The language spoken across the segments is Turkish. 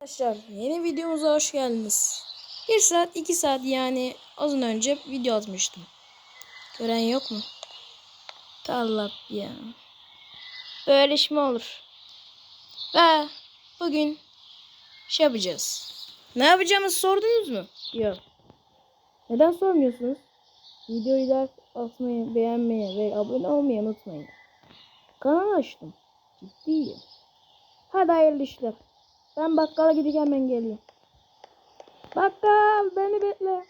Arkadaşlar yeni videomuza hoş geldiniz. 1 saat 2 saat yani az önce video atmıştım. Gören yok mu? Allah ya. Böyle iş mi olur? Ve bugün şey yapacağız. Ne yapacağımızı sordunuz mu? Yok. Neden sormuyorsunuz? Videoyu like atmayı, beğenmeyi ve abone olmayı unutmayın. Kanal açtım. Ciddiyim. Hadi hayırlı işler. Ben bakkala gideceğim hemen geliyorum. Bakkal beni bekle.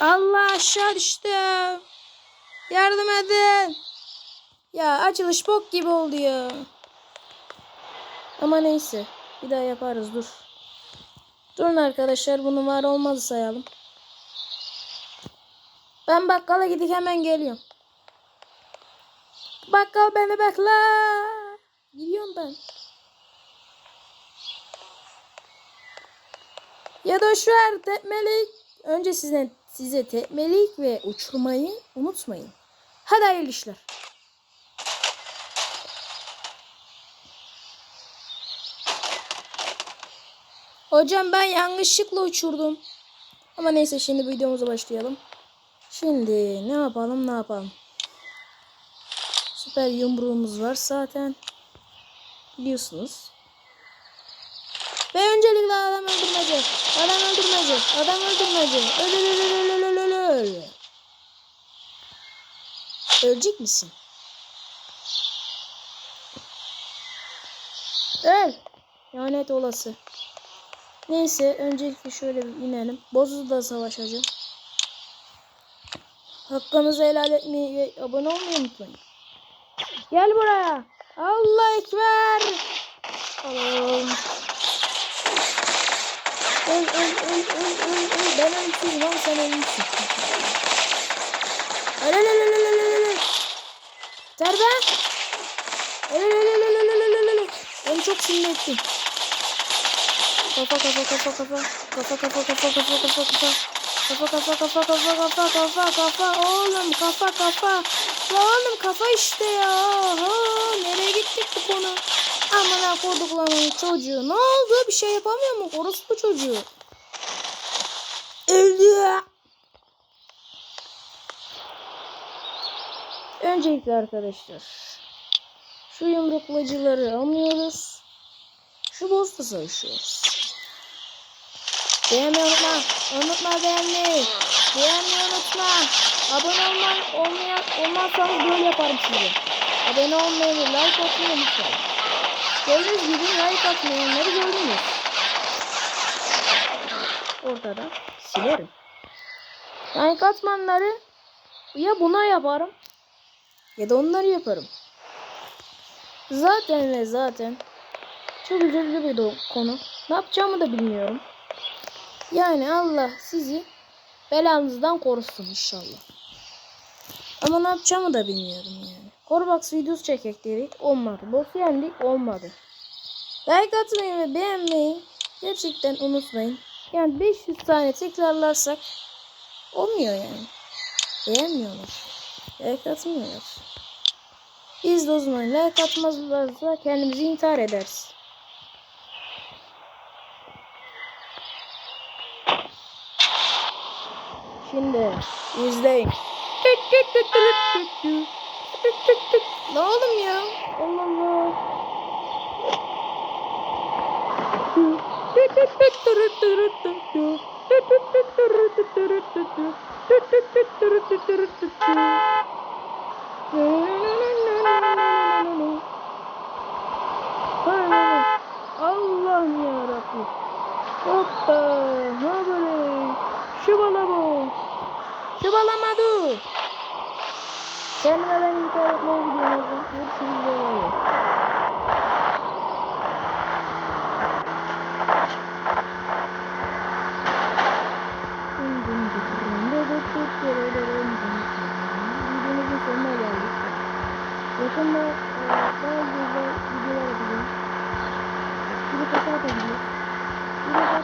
Allah aşağı düştü. Yardım edin. Ya açılış bok gibi oldu ya. Ama neyse. Bir daha yaparız dur. Durun arkadaşlar bunu var olmazı sayalım. Ben bakkala gidip hemen geliyorum. Bakkal beni bekle. Gidiyorum ben. Ya da şu ver tekmelik. Önce size, size tekmelik ve uçurmayı unutmayın. Hadi hayırlı işler. Hocam ben yanlışlıkla uçurdum. Ama neyse şimdi videomuza başlayalım. Şimdi ne yapalım ne yapalım. Süper yumruğumuz var zaten. Biliyorsunuz. Ve öncelikle adam öldürmece. Adam öldürmece. Adam öldürmece. Öl öl öl öl öl öl öl öl. Ölecek misin? Öl. Lanet olası. Neyse öncelikle şöyle bir inelim. Bozuz'da savaşacağım. Hakkınızı helal etmeyi ve abone olmayı unutmayın. Gel buraya. Allah ekber. Allah'ım. Öl öl öl öl öl öl. Ben ölmüşüm lan sen ölmüşsün. Öl öl öl öl öl öl öl. Serbe. Öl öl öl öl öl öl öl öl. Onu çok sinir ettim. Kafa kafa kafa kafa. Kafa kafa kafa kafa kafa kafa. Kafa kafa kafa kafa kafa kafa kafa oğlum kafa kafa. La oğlum kafa işte ya. Ha, nereye gittik bu konu? Aman koduklarının çocuğu. Ne oldu? Bir şey yapamıyor mu? Orospu çocuğu. Öldü. Öncelikle arkadaşlar. Şu yumruklacıları almıyoruz. Şu boss'la savaşıyoruz. Beğenmeyi unutma. Unutma beğenmeyi. Beğenmeyi unutma. Abone olma, olmayan, olmazsanız böyle yaparım size. Abone olmayı like atmayı unutmayın. Gördüğünüz gibi like atmayanları gördünüz. Ortada silerim. Like atmayanları ya buna yaparım ya da onları yaparım. Zaten ve zaten çok üzücü bir konu. Ne yapacağımı da bilmiyorum. Yani Allah sizi belanızdan korusun inşallah. Ama ne yapacağımı da bilmiyorum yani. Corbox videosu çekek dedik. Olmadı. Boss yendik. Olmadı. Like atmayı ve beğenmeyi gerçekten unutmayın. Yani 500 tane tekrarlarsak olmuyor yani. Beğenmiyorlar. Like atmıyorlar. Biz de o zaman like atmazlarsa kendimizi intihar ederiz. Şimdi izleyin. Ne oğlum ya? Allah Allah. Allah'ım yarabbim. Hoppa. Şıbalama. Şıbalamadı. Sen ve ben ilk aratmaya gidiyoruz. Hepsini izleyelim. Videomuzun sonuna geldik. Yakında e, bazı videolar yapacağım. Bir de kafa atabiliriz.